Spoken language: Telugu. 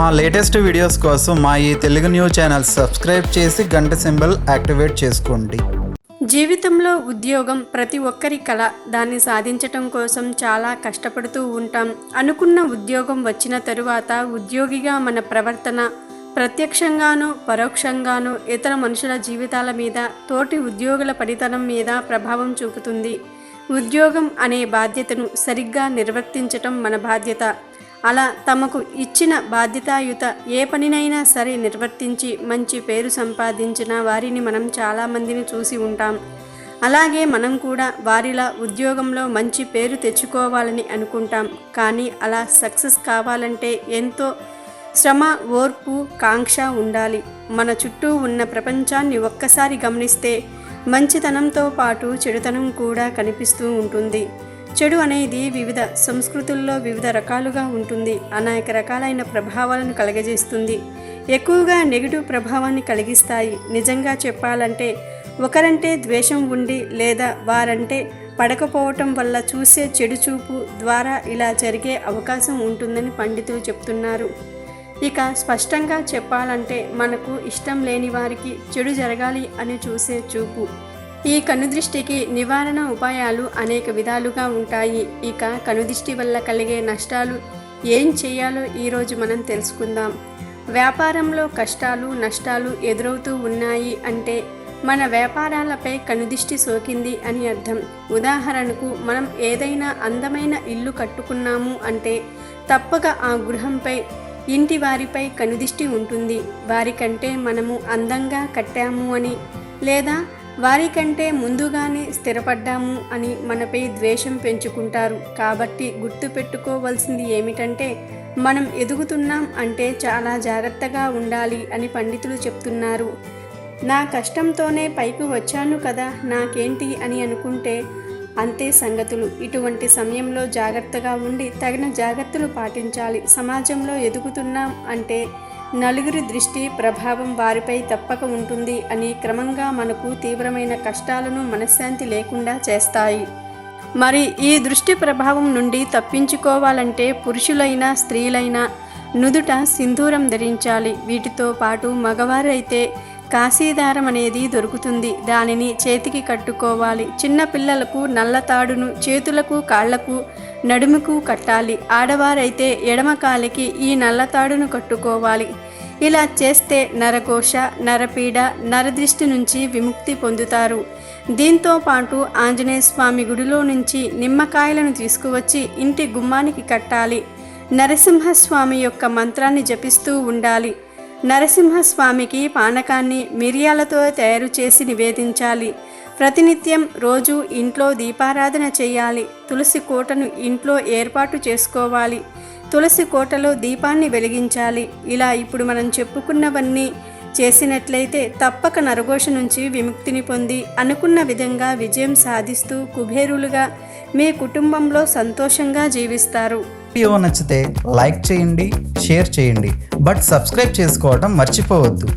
మా లేటెస్ట్ వీడియోస్ కోసం మా ఈ తెలుగు న్యూస్ ఛానల్ సబ్స్క్రైబ్ చేసి గంట సింబల్ యాక్టివేట్ చేసుకోండి. జీవితంలో ఉద్యోగం ప్రతి ఒక్కరి కళ దాన్ని సాధించటం కోసం చాలా కష్టపడుతూ ఉంటాం. అనుకున్న ఉద్యోగం వచ్చిన తరువాత ఉద్యోగిగా మన ప్రవర్తన ప్రత్యక్షంగానూ పరోక్షంగానూ ఇతర మనుషుల జీవితాల మీద తోటి ఉద్యోగుల పనితనం మీద ప్రభావం చూపుతుంది. ఉద్యోగం అనే బాధ్యతను సరిగ్గా నిర్వర్తించటం మన బాధ్యత. అలా తమకు ఇచ్చిన బాధ్యతాయుత ఏ పనినైనా సరే నిర్వర్తించి మంచి పేరు సంపాదించిన వారిని మనం చాలామందిని చూసి ఉంటాం. అలాగే మనం కూడా వారిలా ఉద్యోగంలో మంచి పేరు తెచ్చుకోవాలని అనుకుంటాం. కానీ అలా సక్సెస్ కావాలంటే ఎంతో శ్రమ ఓర్పు కాంక్ష ఉండాలి. మన చుట్టూ ఉన్న ప్రపంచాన్ని ఒక్కసారి గమనిస్తే మంచితనంతో పాటు చెడుతనం కూడా కనిపిస్తూ ఉంటుంది. చెడు అనేది వివిధ సంస్కృతుల్లో వివిధ రకాలుగా ఉంటుంది. అనేక రకాలైన ప్రభావాలను కలగజేస్తుంది. ఎక్కువగా నెగిటివ్ ప్రభావాన్ని కలిగిస్తాయి. నిజంగా చెప్పాలంటే ఒకరంటే ద్వేషం ఉండి లేదా వారంటే పడకపోవటం వల్ల చూసే చెడు చూపు ద్వారా ఇలా జరిగే అవకాశం ఉంటుందని పండితులు చెప్తున్నారు. ఇక స్పష్టంగా చెప్పాలంటే మనకు ఇష్టం లేని వారికి చెడు జరగాలి అని చూసే చూపు. ఈ కనుదృష్టికి నివారణ ఉపాయాలు అనేక విధాలుగా ఉంటాయి. ఇక కనుదృష్టి వల్ల కలిగే నష్టాలు ఏం చేయాలో ఈరోజు మనం తెలుసుకుందాం. వ్యాపారంలో కష్టాలు నష్టాలు ఎదురవుతూ ఉన్నాయి అంటే మన వ్యాపారాలపై కనుదిష్టి సోకింది అని అర్థం. ఉదాహరణకు మనం ఏదైనా అందమైన ఇల్లు కట్టుకున్నాము అంటే తప్పక ఆ గృహంపై ఇంటి వారిపై కనుదిష్టి ఉంటుంది. వారికంటే మనము అందంగా కట్టాము అని లేదా వారికంటే ముందుగానే స్థిరపడ్డాము అని మనపై ద్వేషం పెంచుకుంటారు. కాబట్టి గుర్తుపెట్టుకోవాల్సింది ఏమిటంటే మనం ఎదుగుతున్నాం అంటే చాలా జాగ్రత్తగా ఉండాలి అని పండితులు చెప్తున్నారు. నా కష్టంతోనే పైకి వచ్చాను కదా నాకేంటి అని అనుకుంటే అంతే సంగతులు. ఇటువంటి సమయంలో జాగ్రత్తగా ఉండి తగిన జాగ్రత్తలు పాటించాలి. సమాజంలో ఎదుగుతున్నాం అంటే నలుగురి దృష్టి ప్రభావం వారిపై తప్పక ఉంటుంది అని క్రమంగా మనకు తీవ్రమైన కష్టాలను మనశ్శాంతి లేకుండా చేస్తాయి. మరి ఈ దృష్టి ప్రభావం నుండి తప్పించుకోవాలంటే పురుషులైనా స్త్రీలైనా నుదుట సింధూరం ధరించాలి. వీటితో పాటు మగవారైతే కాశీదారం అనేది దొరుకుతుంది. దానిని చేతికి కట్టుకోవాలి. చిన్న పిల్లలకు నల్ల తాడును చేతులకు కాళ్ళకు నడుముకు కట్టాలి. ఆడవారైతే ఎడమ కాలికి ఈ నల్ల తాడును కట్టుకోవాలి. ఇలా చేస్తే నరకోశ నరపీడ నరదృష్టి నుంచి విముక్తి పొందుతారు. దీంతో పాటు ఆంజనేయ స్వామి గుడిలో నుంచి నిమ్మకాయలను తీసుకువచ్చి ఇంటి గుమ్మానికి కట్టాలి. నరసింహస్వామి యొక్క మంత్రాన్ని జపిస్తూ ఉండాలి. నరసింహస్వామికి పానకాన్ని మిరియాలతో తయారు చేసి నివేదించాలి. ప్రతినిత్యం రోజు ఇంట్లో దీపారాధన చేయాలి. తులసి కోటను ఇంట్లో ఏర్పాటు చేసుకోవాలి. తులసి కోటలో దీపాన్ని వెలిగించాలి. ఇలా ఇప్పుడు మనం చెప్పుకున్నవన్నీ చేసినట్లయితే తప్పక నరఘోష నుంచి విముక్తిని పొంది అనుకున్న విధంగా విజయం సాధిస్తూ కుబేరులుగా మీ కుటుంబంలో సంతోషంగా జీవిస్తారు. వీడియో నచ్చితే లైక్ చేయండి షేర్ చేయండి. బట్ సబ్స్క్రైబ్ చేసుకోవడం మర్చిపోవద్దు.